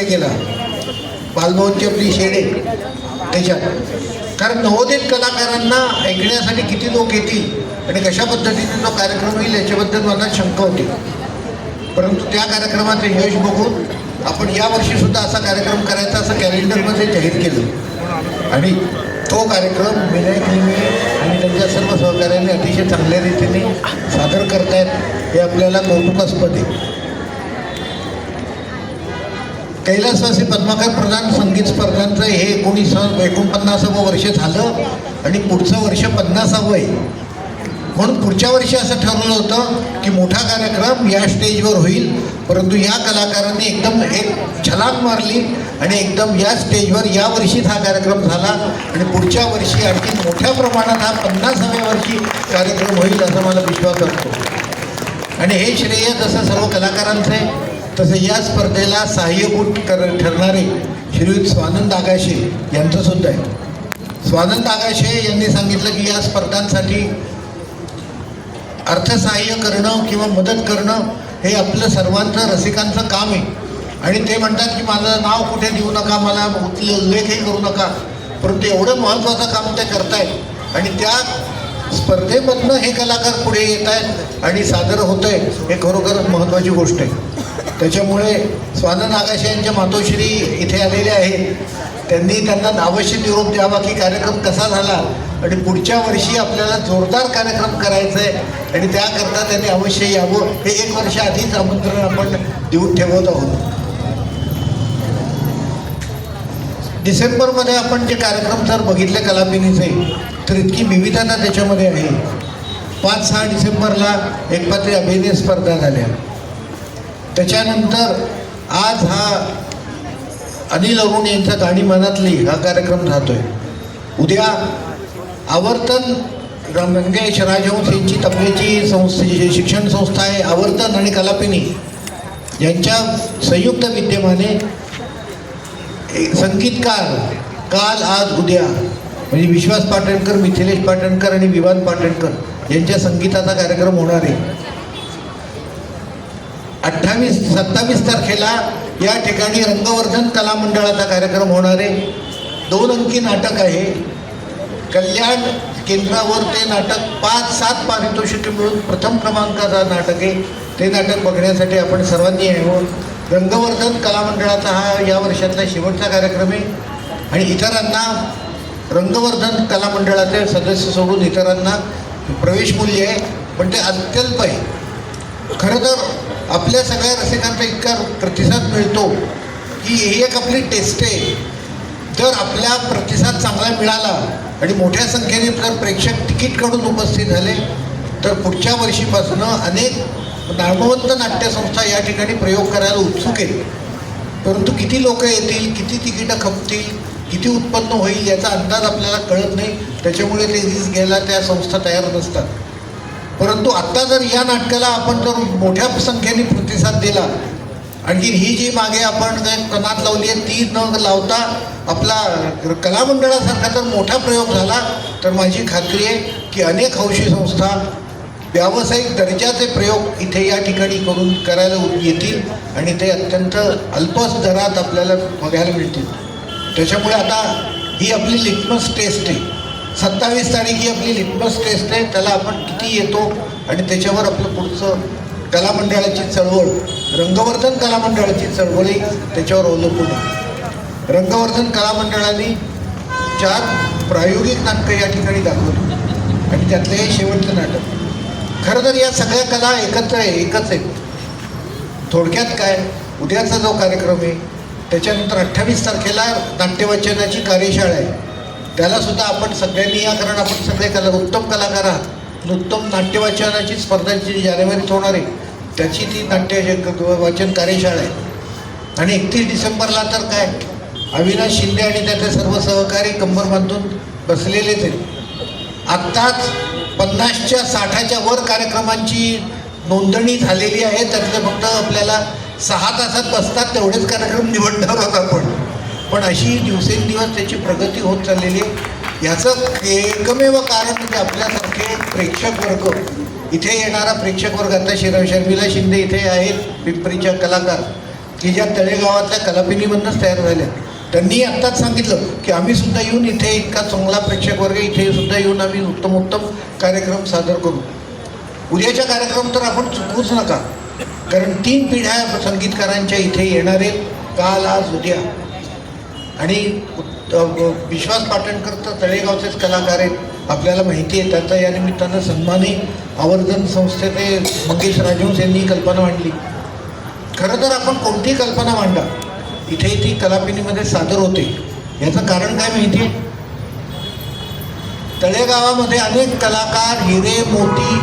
मध्ये गेला बालभवनची आपली शेडे त्याच्यात कारण नवोदित कलाकारांना ऐकण्यासाठी किती लोक येतील आणि कशा पद्धतीने तो कार्यक्रम होईल याच्याबद्दल मला शंका होती. परंतु त्या कार्यक्रमाचे यश बघून आपण यावर्षी सुद्धा असा कार्यक्रम करायचा असं कॅलेंडरमध्ये जाहीर केलं. आणि तो कार्यक्रम विनायक लिमी आणि त्यांच्या सर्व सहकार्याने अतिशय चांगल्या रीतीने सादर करतायत हे आपल्याला कौतुकास्पद आहे. कैलासवासी पद्माकर प्रधान संगीत स्पर्धांचं हे एकोणीस एकोणपन्नासावं वर्ष झालं आणि पुढचं वर्ष पन्नासावं आहे. म्हणून पुढच्या वर्षी असं ठरवलं होतं की मोठा कार्यक्रम या स्टेजवर होईल परंतु या कलाकारांनी एकदम एक छलांग मारली आणि एकदम या स्टेजवर या वर्षीच हा कार्यक्रम झाला आणि पुढच्या वर्षी आणखी मोठ्या प्रमाणात हा पन्नासाव्या वर्षी कार्यक्रम होईल असा मला विश्वास वाटतो आणि हे श्रेय जसं सर्व कलाकारांचं आहे तसं या स्पर्धेला सहाय्यभूत कर ठरणारे श्रीयुत स्वानंद आगाशे यांचं सुद्धा आहे. स्वानंद आगाशे यांनी सांगितलं की या स्पर्धांसाठी अर्थसहाय्य करणं किंवा मदत करणं हे आपलं सर्वांचं रसिकांचं काम आहे. आणि ते म्हणतात की माझं नाव कुठे देऊ नका मला उल्ले- उल्लेखही करू नका परंतु एवढं महत्त्वाचं काम ते करतायत. आणि त्या स्पर्धेमधनं हे कलाकार पुढे येत आहेत आणि सादर होत आहे हे खरोखरच महत्त्वाची गोष्ट आहे. त्याच्यामुळे स्वानंद आगाशे यांच्या मातोश्री इथे आलेले आहेत. त्यांनी त्यांना अवश्य निरोप द्यावा की कार्यक्रम कसा झाला आणि पुढच्या वर्षी आपल्याला जोरदार कार्यक्रम करायचा आहे आणि त्याकरता त्यांनी अवश्य यावं हे एक वर्ष आधीच आमंत्रण आपण देऊन ठेवत आहोत. डिसेंबरमध्ये आपण जे कार्यक्रम जर बघितले कलापिनीचे तर इतकी विविधता त्याच्यामध्ये आहे. पाच सहा डिसेंबरला एकपात्री अभिनय स्पर्धा झाल्या. त्याच्यानंतर आज हा अनिल अरुण यांचा गाणी मनातली हा कार्यक्रम राहतोय. उद्या आवर्तन रंगेश राजहंस यांची तबल्याची संस्थे शिक्षण संस्था आहे. आवर्तन आणि कलापिनी यांच्या संयुक्त विद्यमाने संगीतकार काल आज उद्या म्हणजे विश्वास पाटणकर मिथिलेश पाटणकर आणि विवान पाटणकर यांच्या संगीताचा कार्यक्रम होणार आहे. अठ्ठावीस सत्तावीस तारखेला या ठिकाणी रंगवर्धन कला मंडळाचा कार्यक्रम होणार आहे. दोन अंकी नाटक आहे. कल्याण केंद्रावर ते नाटक पाच सात पारितोषिके मिळून प्रथम क्रमांकाचा नाटक आहे. ते नाटक बघण्यासाठी आपण सर्वांनी यावं रंगवर्धन कला मंडळाचा हा या वर्षातला शेवटचा कार्यक्रम आहे. आणि इतरांना रंगवर्धन कला मंडळाचे सदस्य सोडून इतरांना प्रवेश मूल्य आहे. पण ते अत्यल्प आहे. खरं तर आपल्या सगळ्या रसिकांचा इतका प्रतिसाद मिळतो की ही एक आपली टेस्ट आहे. जर आपला प्रतिसाद चांगला मिळाला आणि मोठ्या संख्येने जर प्रेक्षक तिकीट काढून उपस्थित झाले तर पुढच्या वर्षीपासून अनेक नामवंत नाट्यसंस्था या ठिकाणी प्रयोग करायला उत्सुक आहेत. परंतु किती लोक येतील किती तिकीटं खपतील किती उत्पन्न होईल याचा अंदाज आपल्याला कळत नाही. त्याच्यामुळे ते रिस्क घ्यायला त्या संस्था तयार नसतात. परंतु आत्ता जर या नाटकाला आपण जर मोठ्या संख्येने प्रतिसाद दिला आणखी ही जी मागे आपण काय कणात लावली आहे ती न लावता आपला कलामंडळासारखा जर मोठा प्रयोग झाला तर माझी खात्री आहे की अनेक हौशी संस्था व्यावसायिक दर्जाचे प्रयोग इथे या ठिकाणी करून करायला येतील आणि ते अत्यंत अल्पच दरात आपल्याला बघायला मिळतील. त्याच्यामुळे आता ही आपली लिटमस टेस्ट आहे. सत्तावीस तारीख ही आपली लिटमस टेस्ट आहे त्याला आपण किती येतो आणि त्याच्यावर आपलं पुढचं कलामंडळाची चळवळ रंगवर्धन कलामंडळाची चळवळी त्याच्यावर अवलंबून आहे. रंगवर्धन कलामंडळाने चार प्रायोगिक नाटकं या ठिकाणी दाखवली आणि त्यातलं हे शेवटचं नाटक. खरं तर या सगळ्या कला एकत्र आहे एकच आहे थोडक्यात काय उद्याचा जो कार्यक्रम आहे त्याच्यानंतर अठ्ठावीस तारखेला नाट्यवाचनाची कार्यशाळा आहे. त्याला सुद्धा आपण सगळ्यांनी या कारण आपण सगळे कला उत्तम कलाकार आहात. उत्तम नाट्यवाचनाची स्पर्धा जी जानेवारीत होणार आहे त्याची ती नाट्य वाचन कार्यशाळा आहे. आणि एकतीस डिसेंबरला तर काय? अविनाश शिंदे आणि त्याचे सर्व सहकारी कंबर बांधून बसलेलेच आहेत. आत्ताच पन्नासच्या साठाच्या वर कार्यक्रमांची नोंदणी झालेली आहे. त्यातले फक्त आपल्याला सहा तासात बसतात तेवढेच कार्यक्रम निवडणार आहोत आपण. पण अशी दिवसेंदिवस त्याची प्रगती होत चाललेली आहे. याचं एकमेव कारण म्हणजे आपल्यासारखे प्रेक्षक वर्ग. इथे येणारा प्रेक्षक वर्ग आता शिरा शर्मिला शिंदे इथे आहेत पिंपरीच्या कलाकार. की ज्या तळेगावातल्या कलापिनीमधनंच तयार झाल्या. त्यांनी आत्ताच सांगितलं की आम्ही सुद्धा येऊन इथे इतका चांगला प्रेक्षक वर्ग इथे सुद्धा येऊन आम्ही उत्तम उत्तम कार्यक्रम सादर करू. उद्याच्या कार्यक्रम तर आपण चुकवूच नका. कारण तीन पिढ्या संगीतकारांच्या इथे येणार आहेत. काल आज उद्या. आणि विश्वास पाटणकर तर तळेगावचेच कलाकार आहेत. आपल्याला माहिती आहे त्याचा या निमित्तानं सन्मानी आवर्जन संस्थेचे मंगेश राजहंस यांनी कल्पना मांडली. खरं तर आपण कोणतीही कल्पना मांडा इथे ती कलापिनीमध्ये सादर होते. याचं कारण काय माहिती आहे? तळेगावामध्ये अनेक कलाकार हिरे मोती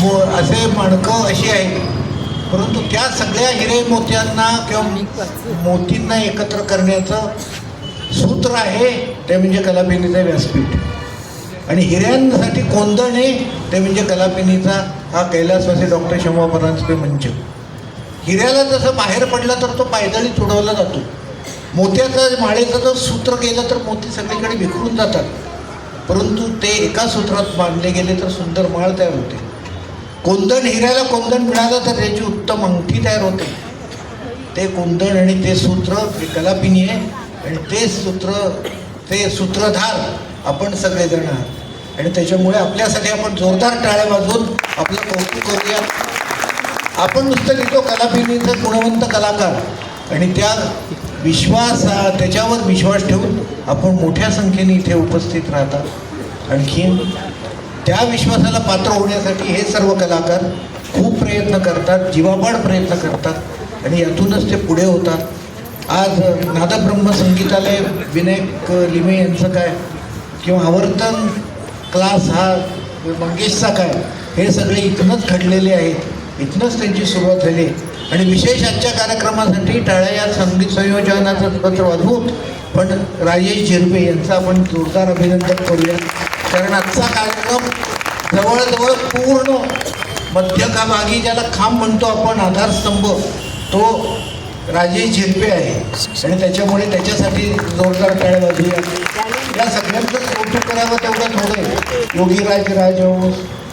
मो असे माणकं अशी आहेत. परंतु त्या सगळ्या हिरे मोत्यांना किंवा मोतींना एकत्र करण्याचं सूत्र आहे ते म्हणजे कलापिनीचं व्यासपीठ. आणि हिऱ्यांसाठी कोंदण आहे ते म्हणजे कलापिनीचा हा कैलासवासी डॉक्टर शंभा परांजपे मंच. हिऱ्याला जसं बाहेर पडला तर तो पायदळी तुडवला जातो. मोत्याचा माळेचं जर सूत्र गेलं तर मोती सगळीकडे विखरून जातात. परंतु ते एका सूत्रात बांधले गेले तर सुंदर माळ तयार होते. कोंदण हिऱ्याला कोंदण मिळालं तर त्याची उत्तम अंगठी तयार होते. ते कुंदन आणि ते सूत्र हे कलापिनी आहे आणि ते सूत्र ते सूत्रधार आपण सगळेजण आहात. आणि त्याच्यामुळे आपल्यासाठी आपण जोरदार टाळ्या वाजवून आपलं कौतुक करूया. आपण नुसतं लिहितो कलापिनीचं गुणवंत कलाकार. आणि त्या विश्वास त्याच्यावर विश्वास ठेवून आपण मोठ्या संख्येने इथे उपस्थित राहतात आणखीन त्या विश्वासाला पात्र होण्यासाठी हे सर्व कलाकार खूप प्रयत्न करतात जीवापाड प्रयत्न करतात आणि यातूनच ते पुढे होतात. आज नादब्रह्म संगीतालय विनायक लिमे यांचं काय किंवा आवर्तन क्लास हा मंगेशचा काय हे सगळे इथूनच घडलेले आहेत. इथूनच त्यांची सुरुवात झाली आणि विशेष आजच्या कार्यक्रमासाठी टाळ्या या संगीत संयोजनाचं पत्र अद्भुत पण राजेश झिरपे यांचं आपण जोरदार अभिनंदन करूया. कारण आजचा कार्यक्रम जवळजवळ पूर्ण मध्यकामागी ज्याला खांब म्हणतो आपण आधारस्तंभ तो राजेश झिरपे आहे. आणि त्याच्यामुळे त्याच्यासाठी जोरदार टाळ्या वाजवूया या सगळ्यांचं कौतुक करावं तेवढं थोडं आहे. योगीराज राज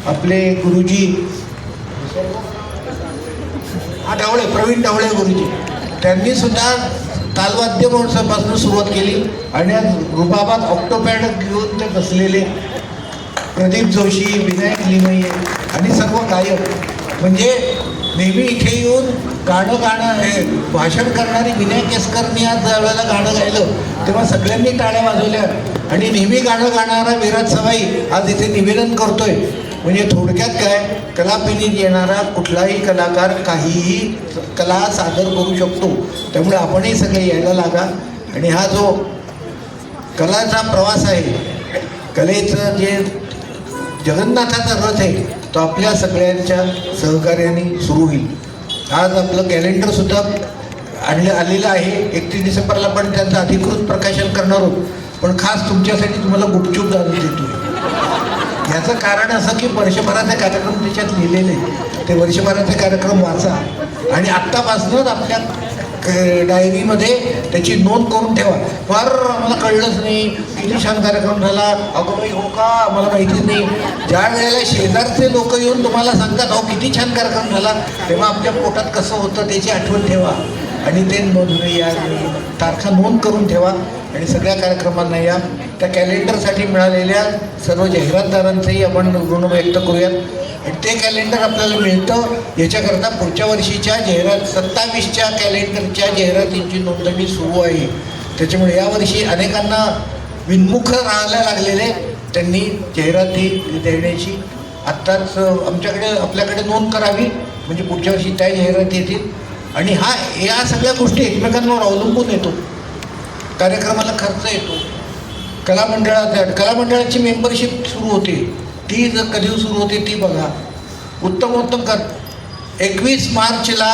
आपले गुरुजी. हा ढवळे प्रवीण ढवळे गुरुजी. त्यांनी सुद्धा तालवाद्य महोत्सवापासून सुरुवात केली आणि आज रुबाबात ऑक्टोपॅड घेऊन ते बसलेले प्रदीप जोशी विनायक लिमये आणि सर्व गायक. म्हणजे नेहमी इथे येऊन गाणं गाणं हे भाषण करणारी विनय केसकरनी आज ज्यावेळेला गाणं गायलं तेव्हा सगळ्यांनी टाळ्या वाजवल्या. आणि नेहमी गाणं गाणारा विराट सवाई आज इथे निवेदन करतोय. म्हणजे थोडक्यात काय कलापिनीत येणारा कुठलाही कलाकार काहीही कला सादर करू शकतो. त्यामुळे आपणही सगळे यायला लागा. आणि हा जो कलाचा प्रवास आहे कलेचं जे जगन्नाथाचा रथ आहे तो आपल्या सगळ्यांच्या सहकार्याने सुरू होईल. आज आपलं कॅलेंडर सुद्धा आणलं आलेलं आहे. एकतीस डिसेंबरला पण त्यांचं अधिकृत प्रकाशन करणार आहोत. पण खास तुमच्यासाठी तुम्हाला गुपचूप जाणून देतोय. याचं कारण असं की वर्षभराचे कार्यक्रम त्याच्यात लिहिलेले ते वर्षभराचे कार्यक्रम वाचा. आणि आत्तापासूनच आपल्या डायरीमध्ये त्याची नोंद करून ठेवा. फार आम्हाला कळलंच नाही. किती छान कार्यक्रम झाला. अगं बाई हो का? आम्हाला माहितीच नाही. ज्या वेळेला शेजारचे लोक येऊन तुम्हाला सांगतात अहो किती छान कार्यक्रम झाला. तेव्हा आपल्या पोटात कसं होतं त्याची आठवण ठेवा. आणि ते नोंद या तारखा नोंद करून ठेवा. आणि सगळ्या कार्यक्रमांना या. त्या कॅलेंडरसाठी मिळालेल्या सर्व जाहिरातदारांचेही आपण ऋण व्यक्त करूयात. ते कॅलेंडर आपल्याला मिळतं. याच्याकरता पुढच्या वर्षीच्या जाहिरात सत्तावीसच्या कॅलेंडरच्या जाहिरातींची नोंदणी सुरू आहे. त्याच्यामुळे यावर्षी अनेकांना विन्मुख राहायला लागलेले त्यांनी जाहिराती देण्याची आत्ताच आमच्याकडे आपल्याकडे नोंद करावी. म्हणजे पुढच्या वर्षी त्या जाहिराती येतील. आणि हा या सगळ्या गोष्टी एकमेकांवर अवलंबून येतो. कार्यक्रमाला खर्च येतो. कलामंडळात कलामंडळाची मेंबरशिप सुरू होते. ती जर कधी सुरू होते ती बघा. उत्तम उत्तम कर एकवीस मार्चला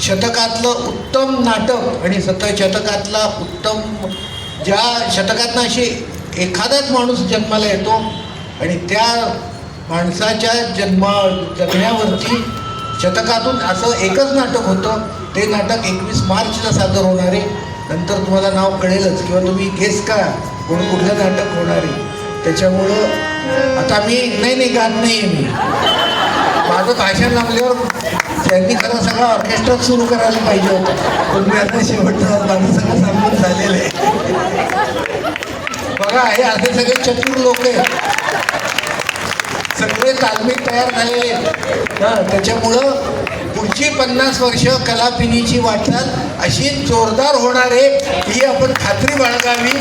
शतकातलं उत्तम नाटक आणि सत शतकातला उत्तम ज्या शतकातनं अशी एखादाच माणूस जन्माला येतो आणि त्या माणसाच्या जन्मा जगण्यावरती शतकातून असं एकच नाटक होतं. ते नाटक एकवीस मार्चला सादर होणारे. नंतर तुम्हाला नाव कळेलच किंवा तुम्ही गेस करा कोण कुठलं नाटक होणार आहे. त्याच्यामुळं आता मी नाही नाही गात नाही. मी माझं भाषण लागल्यावर त्यांनी खरं सगळं ऑर्केस्ट्रा सुरू करायला पाहिजे होतं. पण मी आता शेवटचं माझं सगळं सांगून झालेलं आहे. बघा हे असे सगळे चतुर लोक आहेत. सगळे तालमीत तयार झालेले आहेत. हा, त्याच्यामुळं पुढची पन्नास वर्ष कलापिनीची वाटचाल अशी जोरदार होणार आहे ही आपण खात्री बाळगावी.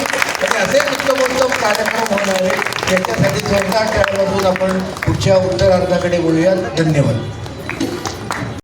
आणि असे उत्तम कार्यक्रम होणार आहे याच्यासाठी जोरदार टाळ्या आपण पुढच्या उत्तरार्धाकडे बोलूया धन्यवाद.